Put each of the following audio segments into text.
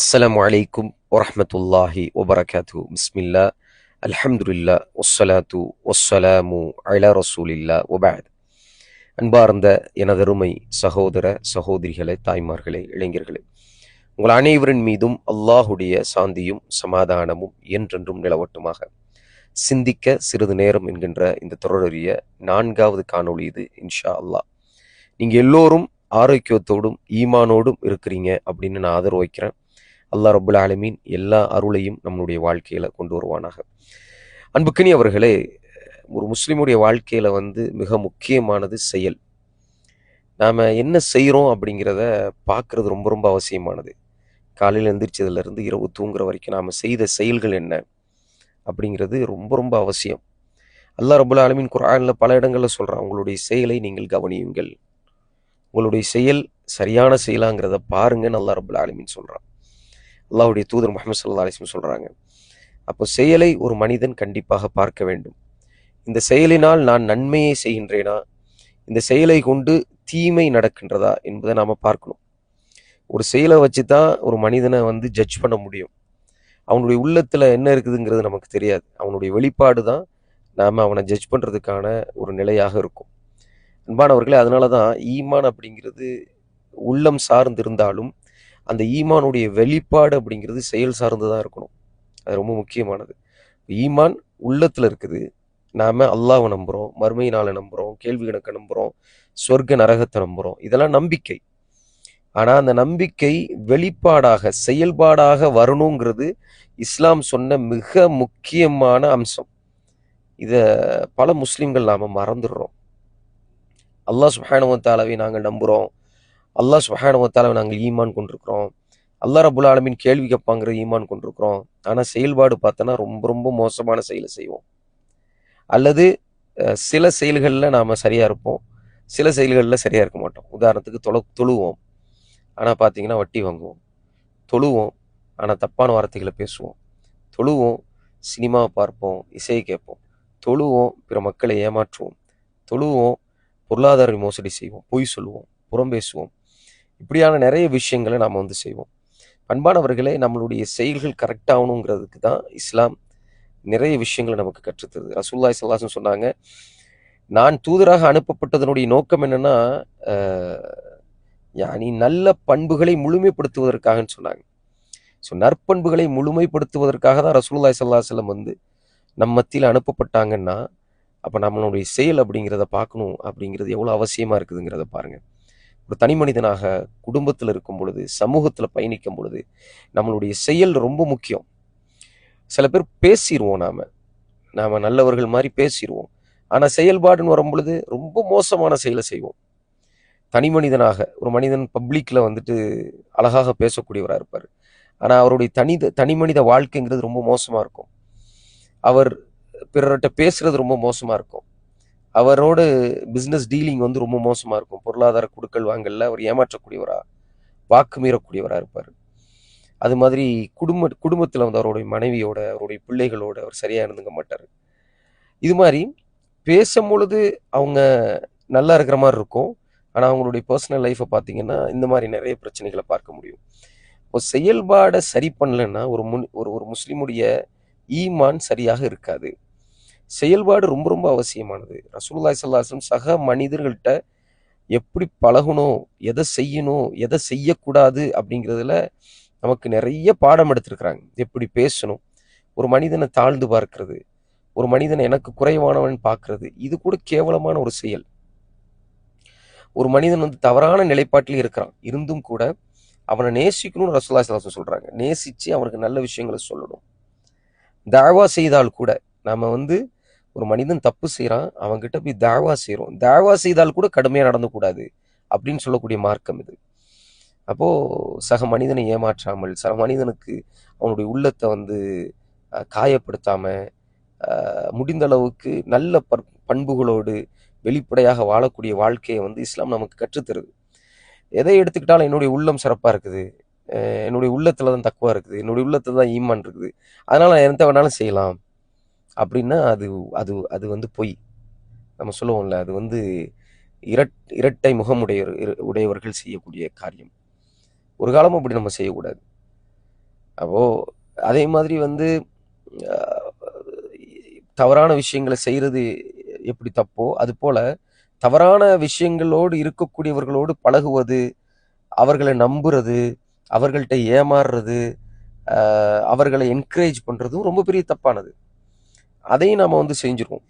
அஸ்லாம் வலைக்கும் வரமத்துல்லாஹி வபரகாத்து பிஸ்மில்லா அல்ஹம்துல்லா ஒஸ்ஸலாத்து ஒஸ்ஸலாமு அலா ரசூலில்லா ஒபாத் அன்பார்ந்த எனதருமை சகோதர சகோதரிகளே தாய்மார்களே இளைஞர்களே. உங்கள் அனைவரின் மீதும் அல்லாஹுடைய சாந்தியும் சமாதானமும் என்றென்றும் நிலவட்டுமாக. சிந்திக்க சிறிது நேரம் என்கின்ற இந்த தொடரறிய நான்காவது காணொளி இது இன்ஷா அல்லாஹ் நீங்கள் எல்லோரும் ஆரோக்கியத்தோடும் ஈமானோடும் இருக்கிறீங்க அப்படின்னு நான் ஆதரவு வைக்கிறேன். அல்லாஹ் ரபுல் ஆலமீன் எல்லா அருளையும் நம்மளுடைய வாழ்க்கையில் கொண்டு வருவானாக. அன்புக்கினி அவர்களே ஒரு முஸ்லீமுடைய வாழ்க்கையில் வந்து மிக முக்கியமானது செயல். நாம் என்ன செய்கிறோம் அப்படிங்கிறத பார்க்குறது ரொம்ப ரொம்ப அவசியமானது. காலையில் எந்திரிச்சதுலேருந்து இரவு தூங்குற வரைக்கும் நாம் செய்த செயல்கள் என்ன அப்படிங்கிறது ரொம்ப ரொம்ப அவசியம். அல்லா ரபுல் ஆலமின் குரானில் பல இடங்களில் சொல்கிறான் உங்களுடைய செயலை நீங்கள் கவனியுங்கள். உங்களுடைய செயல் சரியான செயலாங்கிறத பாருங்கன்னு அல்லா ரபுல் ஆலமின் சொல்கிறான் அல்லாஹ்வுடைய தூதர் முகமது சல்லா அலிஸ்லம் சொல்கிறாங்க அப்போ செயலை ஒரு மனிதன் கண்டிப்பாக பார்க்க வேண்டும். இந்த செயலினால் நான் நன்மையை செய்கின்றேனா? இந்த செயலை கொண்டு தீமை நடக்கின்றதா என்பதை நாம் பார்க்கணும். ஒரு செயலை வச்சு தான் ஒரு மனிதனை வந்து ஜட்ஜ் பண்ண முடியும். அவனுடைய உள்ளத்தில் என்ன இருக்குதுங்கிறது நமக்கு தெரியாது. அவனுடைய வெளிப்பாடு தான் நாம் அவனை ஜட்ஜ் பண்ணுறதுக்கான ஒரு நிலையாக இருக்கும். அன்பானவர்களே அதனால தான் ஈமான் அப்படிங்கிறது உள்ளம் சார்ந்து இருந்தாலும் அந்த ஈமானுடைய வெளிப்பாடு அப்படிங்கிறது செயல் சார்ந்து தான் இருக்கணும். அது ரொம்ப முக்கியமானது. ஈமான் உள்ளத்தில் இருக்குது. நாம் அல்லாவை நம்புகிறோம் மறுமை நாளை நம்புகிறோம் கேள்வி கணக்கை நம்புகிறோம் சொர்க்க நரகத்தை நம்புகிறோம் இதெல்லாம் நம்பிக்கை. ஆனால் அந்த நம்பிக்கை வெளிப்பாடாக செயல்பாடாக வரணுங்கிறது இஸ்லாம் சொன்ன மிக முக்கியமான அம்சம். இதை பல முஸ்லீம்கள் நாம் மறந்துடுறோம். அல்லாஹ் சுஹானுவத்தாலவை நாங்கள் நம்புகிறோம் அல்லாஹ் சுஹானவத்தால நாங்கள் ஈமான் கொண்டிருக்கிறோம். அல்லா ரபுல் ஆலமின் கேள்வி கேட்பாங்கிற ஈமான் கொண்டிருக்கிறோம். ஆனால் செயல்பாடு பார்த்தோன்னா ரொம்ப ரொம்ப மோசமான செயலை செய்வோம். அல்லது சில செயல்களில் நாம் சரியாக இருப்போம். சில செயல்களில் சரியாக இருக்க மாட்டோம். உதாரணத்துக்கு தொழ தொழுவோம். ஆனால் பார்த்தீங்கன்னா வட்டி வாங்குவோம். தொழுவோம். ஆனால் தப்பான வார்த்தைகளை பேசுவோம். தொழுவோம். சினிமாவை பார்ப்போம். இசையை கேட்போம். தொழுவோம். பிற மக்களை ஏமாற்றுவோம். தொழுவோம். பொருளாதார மோசடி செய்வோம். பொய் சொல்லுவோம். புறம் பேசுவோம். இப்படியான நிறைய விஷயங்களை நாம் வந்து செய்வோம். பண்பானவர்களே நம்மளுடைய செயல்கள் கரெக்ட் ஆகணுங்கிறதுக்கு தான் இஸ்லாம் நிறைய விஷயங்களை நமக்கு கற்றுத்தருது ரசூல்லாய் சல்லாசன் சொன்னாங்க நான் தூதராக அனுப்பப்பட்டதனுடைய நோக்கம் என்னன்னா அஹ், யானி நல்ல பண்புகளை முழுமைப்படுத்துவதற்காகன்னு சொன்னாங்க. ஸோ நற்பண்புகளை முழுமைப்படுத்துவதற்காக தான் ரசூல்லாய் ஸல்லல்லாஹு வந்து நம்ம மத்தியில் அனுப்பப்பட்டாங்கன்னா அப்போ நம்மளுடைய செயல் அப்படிங்கிறத பார்க்கணும் அப்படிங்கிறது எவ்வளோ அவசியமாக இருக்குதுங்கிறத பாருங்கள் ஒரு தனி மனிதனாக குடும்பத்தில் இருக்கும் பொழுது சமூகத்தில் பயணிக்கும் பொழுது நம்மளுடைய செயல் ரொம்ப முக்கியம். சில பேர் பேசிடுவோம் நாம். நாம நல்லவர்கள் மாதிரி பேசிடுவோம் ஆனால் செயல்பாடுன்னு வரும் பொழுது ரொம்ப மோசமான செயலை செய்வோம். தனி மனிதனாக ஒரு மனிதன் பப்ளிக்கில் வந்துட்டு அழகாக பேசக்கூடியவராக இருப்பார். ஆனால் அவருடைய தனித தனி மனித வாழ்க்கைங்கிறது ரொம்ப மோசமாக இருக்கும். அவர் பிறர்கிட்ட பேசுறது ரொம்ப மோசமாக இருக்கும். அவரோட பிஸ்னஸ் டீலிங் வந்து ரொம்ப மோசமாக இருக்கும். பொருளாதார குடுக்கல் வாங்கல அவர் ஏமாற்றக்கூடியவராக வாக்கு மீறக்கூடியவராக இருப்பார். அது மாதிரி குடும்ப குடும்பத்தில் வந்து அவருடைய மனைவியோட அவருடைய பிள்ளைகளோட அவர் சரியாக இருந்துக்க மாட்டார். இது மாதிரி பேசும் பொழுது அவங்க நல்லா இருக்கிற மாதிரி இருக்கும். ஆனால் அவங்களுடைய பர்சனல் லைஃப்பை பார்த்தீங்கன்னா இந்த மாதிரி நிறைய பிரச்சனைகளை பார்க்க முடியும். இப்போ செயல்பாடை சரி பண்ணலைன்னா ஒரு முன் ஒரு ஒரு முஸ்லீமுடைய ஈமான் சரியாக இருக்காது. செயல்பாடு ரொம்ப ரொம்ப அவசியமானது. ரசூலுல்லாஹி சல்லாஸ்லம் சக மனிதர்கள்ட்ட எப்படி பழகணும் எதை செய்யணும் எதை செய்யக்கூடாது அப்படிங்கிறதுல நமக்கு நிறைய பாடம் எடுத்திருக்கிறாங்க. எப்படி பேசணும் ஒரு மனிதனை தாழ்ந்து பார்க்கறது ஒரு மனிதனை எனக்கு குறைவானவன் பார்க்கறது இது கூட கேவலமான ஒரு செயல். ஒரு மனிதன் வந்து தவறான நிலைப்பாட்டில் இருக்கிறான் இருந்தும் கூட அவனை நேசிக்கணும்னு ரசோல்லா சலாசம் சொல்கிறாங்க நேசித்து அவனுக்கு நல்ல விஷயங்களை சொல்லணும். தாவா செய்தால் கூட நம்ம வந்து ஒரு மனிதன் தப்பு செய்கிறான் அவங்ககிட்ட போய் தாவா செய்கிறோம் தாவா செய்தால் கூட கடுமையாக நடந்துக்கூடாது அப்படின்னு சொல்லக்கூடிய மார்க்கம் இது. அப்போது சக மனிதனை ஏமாற்றாமல் சக மனிதனுக்கு அவனுடைய உள்ளத்தை வந்து காயப்படுத்தாமல் முடிந்த அளவுக்கு நல்ல பற்- பண்புகளோடு வெளிப்படையாக வாழக்கூடிய வாழ்க்கையை வந்து இஸ்லாம் நமக்கு கற்றுத்தருது. எதை எடுத்துக்கிட்டாலும் என்னுடைய உள்ளம் சிறப்பாக இருக்குது. என்னுடைய உள்ளத்தில் தான் தக்குவா இருக்குது. என்னுடைய உள்ளத்தில் தான் ஈமான் இருக்குது. அதனால் நான் எந்த வேணாலும் செய்யலாம். அப்படின்னா அது அது அது வந்து பொய். நம்ம சொல்லுவோம்ல அது வந்து இரட் இரட்டை முகமுடைய உடையவர்கள் செய்யக்கூடிய காரியம். ஒரு காலமும் அப்படி நம்ம செய்யக்கூடாது. அப்போது அதே மாதிரி வந்து தவறான விஷயங்களை செய்கிறது எப்படி தப்போ அது போல தவறான விஷயங்களோடு இருக்கக்கூடியவர்களோடு பழகுவது அவர்களை நம்புறது அவர்கள்ட்ட ஏமாறுறது அவர்களை என்கரேஜ் பண்ணுறதும் ரொம்ப பெரிய தப்பானது. அதையும் நாம் வந்து செஞ்சுருவோம்.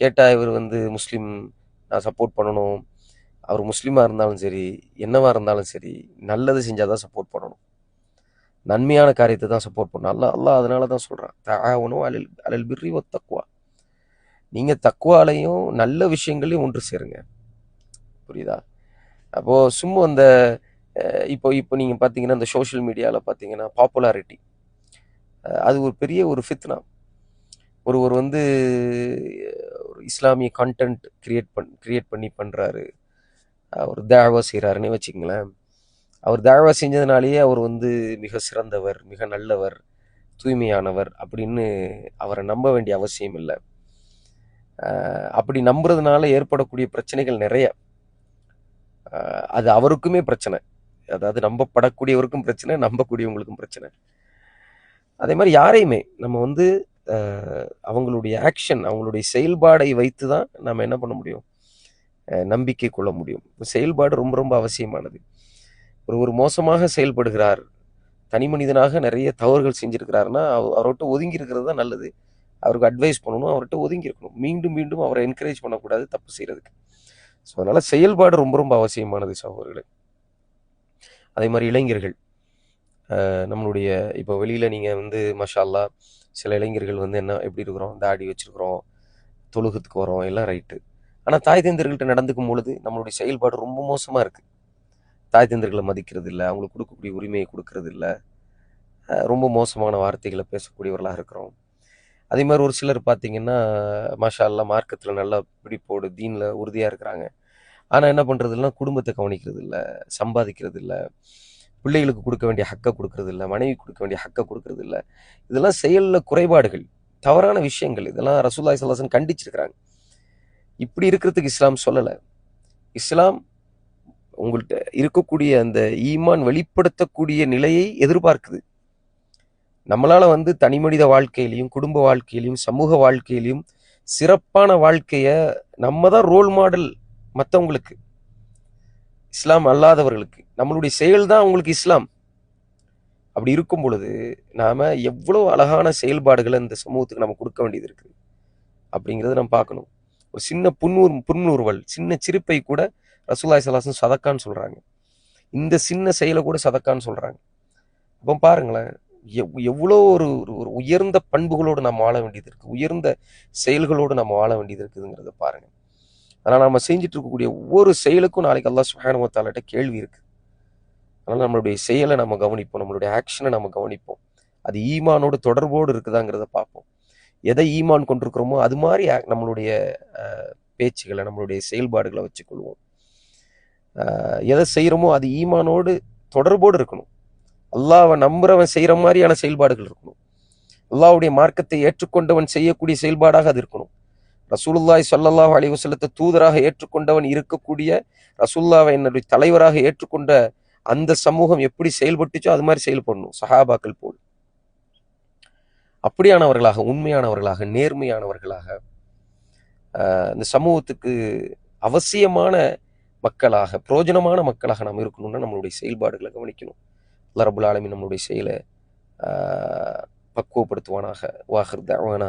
கேட்டால் இவர் வந்து முஸ்லீம் நான் சப்போர்ட் பண்ணணும். அவர் முஸ்லீமாக இருந்தாலும் சரி என்னவாக இருந்தாலும் சரி நல்லது செஞ்சால் தான் சப்போர்ட் பண்ணணும். நன்மையான காரியத்தை தான் சப்போர்ட் பண்ணணும். அல்லா அல்லா அதனால தான் சொல்கிறான் தாவணும் அலில் அலில் பிர்ரி ஒ தக்குவா நீங்கள் தக்குவாலையும் நல்ல விஷயங்களையும் ஒன்று சேருங்க. புரியுதா? அப்போது சும்மா அந்த இப்போ இப்போ நீங்கள் பார்த்தீங்கன்னா இந்த சோஷியல் மீடியாவில் பார்த்தீங்கன்னா பாப்புலாரிட்டி அது ஒரு பெரிய ஒரு ஃபித்னா ஒருவர் வந்து ஒரு இஸ்லாமிய கண்டென்ட் கிரியேட் பண் கிரியேட் பண்ணி பண்ணுறாரு அவர் தேவா செய்கிறாருன்னே வச்சுங்களேன் அவர் தேவா செஞ்சதுனாலேயே அவர் வந்து மிக சிறந்தவர் மிக நல்லவர் தூய்மையானவர் அப்படின்னு அவரை நம்ப வேண்டிய அவசியம் இல்லை. அப்படி நம்புறதுனால ஏற்படக்கூடிய பிரச்சனைகள் நிறைய. அது அவருக்குமே பிரச்சனை. அதாவது நம்பப்படக்கூடியவருக்கும் பிரச்சனை நம்பக்கூடியவங்களுக்கும் பிரச்சனை. அதே மாதிரி யாரையுமே நம்ம வந்து அவங்களுடைய ஆக்ஷன் அவங்களுடைய செயல்பாடை வைத்து தான் நம்ம என்ன பண்ண முடியும்? நம்பிக்கை கொள்ள முடியும். செயல்பாடு ரொம்ப ரொம்ப அவசியமானது. ஒரு ஒரு மோசமாக செயல்படுகிறார் தனி மனிதனாக நிறைய தவறுகள் செஞ்சிருக்கிறாருன்னா அவ- அவர்கிட்ட ஒதுங்கி இருக்கிறது தான் நல்லது. அவருக்கு அட்வைஸ் பண்ணணும் அவர்கிட்ட ஒதுங்கி இருக்கணும் மீண்டும் மீண்டும் அவரை என்கரேஜ் பண்ணக்கூடாது தப்பு செய்யறதுக்கு. ஸோ அதனால் செயல்பாடு ரொம்ப ரொம்ப அவசியமானது சகோதரர்களே. அதே மாதிரி இளைஞர்கள். நம்மளுடைய இப்போ வெளியில் நீங்கள் வந்து மஷாலா சில இளைஞர்கள் வந்து என்ன எப்படி இருக்கிறோம்? தாடி வச்சுருக்குறோம் தொழுகத்துக்கு வரோம் எல்லாம் ரைட்டு ஆனால் தாய் தந்தர்கள்ட்ட நடந்துக்கும் பொழுது நம்மளுடைய செயல்பாடு ரொம்ப மோசமாக இருக்குது தாய் தேந்தர்களை மதிக்கிறது இல்லை அவங்களுக்கு கொடுக்கக்கூடிய உரிமையை கொடுக்கறது இல்லை ரொம்ப மோசமான வார்த்தைகளை பேசக்கூடியவர்களாக இருக்கிறோம். அதே மாதிரி ஒரு சிலர் பார்த்தீங்கன்னா மஷாலா மார்க்கத்தில் நல்லா பிடிப்போடு தீனில் உறுதியாக இருக்கிறாங்க. ஆனால் என்ன பண்ணுறதுலாம் குடும்பத்தை கவனிக்கிறது இல்லை சம்பாதிக்கிறது இல்லை பிள்ளைகளுக்கு கொடுக்க வேண்டிய ஹக்கை கொடுக்கறது இல்லை மனைவி கொடுக்க வேண்டிய ஹக்கை கொடுக்கறது இல்லை இதெல்லாம் செயலில் குறைபாடுகள் தவறான விஷயங்கள். இதெல்லாம் ரசூல்லாய் சல்லாசன் கண்டிச்சிருக்கிறாங்க. இப்படி இருக்கிறதுக்கு இஸ்லாம் சொல்லலை. இஸ்லாம் உங்கள்கிட்ட இருக்கக்கூடிய அந்த ஈமான் வெளிப்படுத்தக்கூடிய நிலையை எதிர்பார்க்குது. நம்மளால வந்து தனி மனித வாழ்க்கையிலையும் குடும்ப வாழ்க்கையிலையும் சமூக வாழ்க்கையிலையும் சிறப்பான வாழ்க்கையை நம்ம தான் ரோல் மாடல் மற்றவங்களுக்கு இஸ்லாம் அல்லாதவர்களுக்கு நம்மளுடைய செயல் தான் அவங்களுக்கு இஸ்லாம். அப்படி இருக்கும் பொழுது நாம் எவ்வளோ அழகான செயல்பாடுகளை இந்த சமூகத்துக்கு நம்ம கொடுக்க வேண்டியது இருக்குது அப்படிங்கிறத நம்ம பார்க்கணும். ஒரு சின்ன புன்னூர் புன்னூர்வல் சின்ன சிரிப்பை கூட ரசூலாய் சலாசன் சதக்கான்னு சொல்கிறாங்க இந்த சின்ன செயலை கூட சதக்கான்னு சொல்கிறாங்க அப்போ பாருங்களேன் எவ் எவ்வளோ ஒரு ஒரு- ஒரு உயர்ந்த பண்புகளோடு நம்ம வாழ வேண்டியது இருக்குது உயர்ந்த செயல்களோடு நம்ம வாழ வேண்டியது இருக்குதுங்கிறத பாருங்கள் அதனால் நம்ம செஞ்சுட்டு இருக்கக்கூடிய ஒவ்வொரு செயலுக்கும் நாளைக்கு அல்லாஹ் சுஹானுவ கேள்வி இருக்கு. அதனால் நம்மளுடைய செயலை நம்ம கவனிப்போம் நம்மளுடைய ஆக்ஷனை நம்ம கவனிப்போம். அது ஈமானோடு தொடர்போடு இருக்குதாங்கிறத பார்ப்போம். எதை ஈமான் கொண்டிருக்கிறோமோ அது மாதிரி நம்மளுடைய பேச்சுகளை நம்மளுடைய செயல்பாடுகளை வச்சுக்கொள்வோம். எதை செய்கிறோமோ அது ஈமானோடு தொடர்போடு இருக்கணும். அல்லாவை நம்புறவன் செய்கிற மாதிரியான செயல்பாடுகள் இருக்கணும். அல்லாவுடைய மார்க்கத்தை ஏற்றுக்கொண்டவன் செய்யக்கூடிய செயல்பாடாக அது இருக்கணும். ரசூலுல்லாய் சல்லல்லாஹ் அலி வசல்லத்தை தூதராக ஏற்றுக்கொண்டவன் இருக்கக்கூடிய ரசூல்லாவை என்னுடைய தலைவராக ஏற்றுக்கொண்ட அந்த சமூகம் எப்படி செயல்பட்டுச்சோ அது மாதிரி செயல்படணும் சஹாபாக்கள் போல். அப்படியானவர்களாக உண்மையானவர்களாக நேர்மையானவர்களாக இந்த சமூகத்துக்கு அவசியமான மக்களாக பிரயோஜனமான மக்களாக நாம் இருக்கணும்னா நம்மளுடைய செயல்பாடுகளை கவனிக்கணும். அல்லாஹ் ரபுல் நம்மளுடைய செயலை பக்குவப்படுத்துவானாக. வாஹர் தவானா